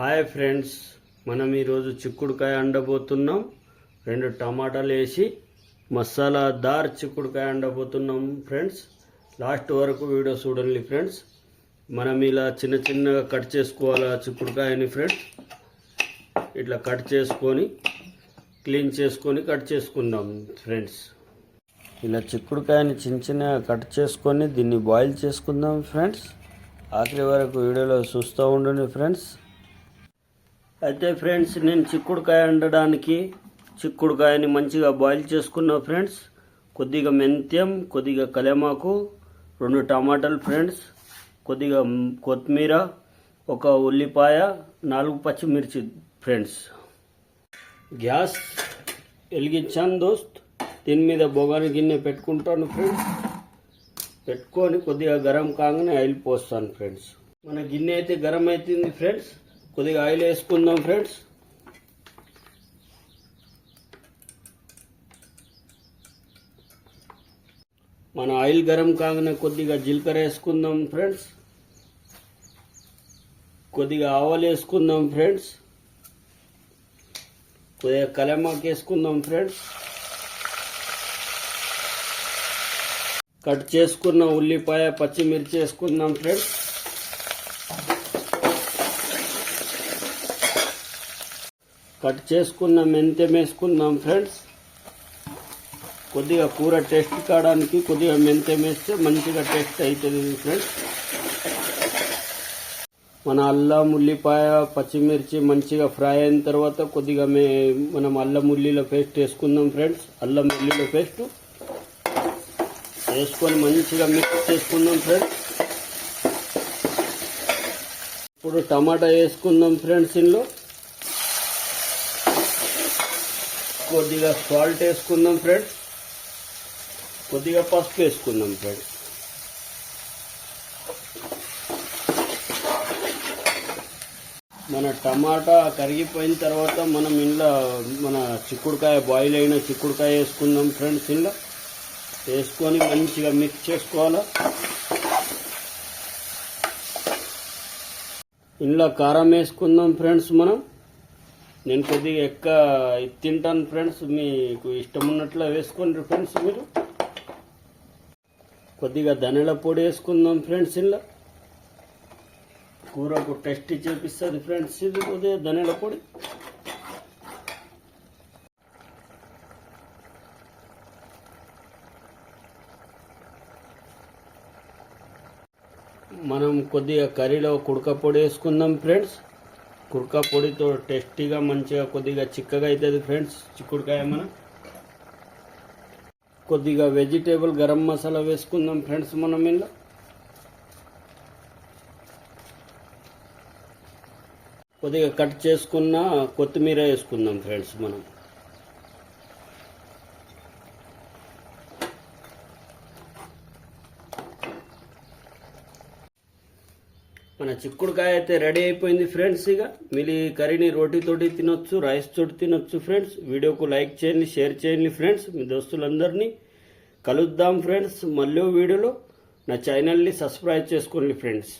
Hi friends మనం ఈరోజు చిక్కుడుకాయ అండబోతున్నాం. రెండు టమాటాలు వేసి మసాలా దార్ చిక్కుడుకాయ అండబోతున్నాం ఫ్రెండ్స్. లాస్ట్ వరకు వీడియో చూడండి ఫ్రెండ్స్. మనం ఇలా చిన్న చిన్నగా కట్ చేసుకోవాలి చిక్కుడుకాయని ఫ్రెండ్స్. ఇట్లా కట్ చేసుకొని క్లీన్ చేసుకొని కట్ చేసుకుందాం ఫ్రెండ్స్. ఇలా చిక్కుడుకాయని చిన్న చిన్నగా కట్ చేసుకొని దీన్ని బాయిల్ చేసుకుందాం ఫ్రెండ్స్. ఆఖరి వరకు వీడియోలో చూస్తూ ఉండండి ఫ్రెండ్స్. అయితే ఫ్రెండ్స్ నేను చిక్కుడుకాయ వండడానికి చిక్కుడుకాయని మంచిగా బాయిల్ చేసుకున్నా ఫ్రెండ్స్. కొద్దిగా మెంత్యం కొద్దిగా కలెమాకు రెండు టమాటాలు ఫ్రెండ్స్. కొద్దిగా కొత్తిమీర ఒక ఉల్లిపాయ నాలుగు పచ్చిమిర్చి ఫ్రెండ్స్. గ్యాస్ వెలిగించాను దోస్త్. దీని మీద బొగాని గిన్నె పెట్టుకుంటాను ఫ్రెండ్స్. పెట్టుకొని కొద్దిగా గరం కాగానే ఆయిల్ పోస్తాను ఫ్రెండ్స్. మన గిన్నె అయితే గరం అవుతుంది ఫ్రెండ్స్. కొద్దిగా ఆయిల్ వేసుకుందాం ఫ్రెండ్స్. మన ఆయిల్ గరం కాగానే కొద్దిగా జీలకర్ర వేసుకుందాం ఫ్రెండ్స్. కొద్దిగా ఆవాలు వేసుకుందాం ఫ్రెండ్స్. కొద్దిగా కలమాకు వేసుకుందాం ఫ్రెండ్స్. కట్ చేసుకున్న ఉల్లిపాయ పచ్చిమిర్చి వేసుకుందాం ఫ్రెండ్స్. కట్ చేసుకున్న మెంతెం వేసుకుందాం ఫ్రెండ్స్ కొద్దిగా కూర టేస్ట్ కావడానికి కొద్దిగా మెంతెం వేస్తే మంచిగా టేస్ట్ అవుతుంది ఫ్రెండ్స్ మన అల్లం ఉల్లిపాయ పచ్చిమిర్చి మంచిగా ఫ్రై అయిన తర్వాత కొద్దిగా మే మనం అల్లం ఉల్లిలో పేస్ట్ వేసుకుందాం ఫ్రెండ్స్ అల్లం ఉల్లిల పేస్ట్ వేసుకొని మంచిగా మిక్స్ చేసుకుందాం ఫ్రెండ్స్ ఇప్పుడు టమాటా వేసుకుందాం ఫ్రెండ్స్ ఇందులో. కొద్దిగా సాల్ట్ వేసుకుందాం ఫ్రెండ్స్ కొద్దిగా పసుపు వేసుకుందాం ఫ్రెండ్స్ మన టమాటా కరిగిపోయిన తర్వాత మనం ఇంట్లో మన చిక్కుడుకాయ బాయిల్ అయిన చిక్కుడుకాయ వేసుకుందాం ఫ్రెండ్స్ ఇంట్లో వేసుకొని మంచిగా మిక్స్ చేసుకోవాలా? ఇంట్లో కారం వేసుకుందాం ఫ్రెండ్స్ మనం. నేను కొద్దిగా ఎక్క తింటాను ఫ్రెండ్స్ మీకు ఇష్టం ఉన్నట్లు వేసుకోండి ఫ్రెండ్స్ మీరు. కొద్దిగా ధనియాల పొడి వేసుకుందాం ఫ్రెండ్స్ ఇంట్లో కూరకు టెస్ట్ చేపిస్తుంది ఫ్రెండ్స్ ఇది కొద్దిగా ధనియాల పొడి. మనం కొద్దిగా కర్రీలో కుడక పొడి వేసుకుందాం ఫ్రెండ్స్. కుర్కా పొడితో టేస్టీగా మంచిగా కొద్దిగా చిక్కగా అవుతుంది ఫ్రెండ్స్. చిక్కుడుకాయ మనం. కొద్దిగా వెజిటేబుల్ గరం మసాలా వేసుకుందాం ఫ్రెండ్స్ మనం ఇలా కొద్దిగా కట్ చేసుకున్న కొత్తిమీర వేసుకుందాం ఫ్రెండ్స్ మనం. మన చిక్కుడుకాయ అయితే రెడీ అయిపోయింది ఫ్రెండ్స్ ఇక. మీరు ఈ కర్రీని రోటీతోటి తినొచ్చు రైస్ తోటి తినొచ్చు ఫ్రెండ్స్. వీడియోకు లైక్ చేయండి షేర్ చేయండి ఫ్రెండ్స్. మీ దోస్తులందరినీ కలుద్దాం ఫ్రెండ్స్. మళ్ళీ వీడియోలో నా ఛానల్ని సబ్స్క్రైబ్ చేసుకోండి ఫ్రెండ్స్.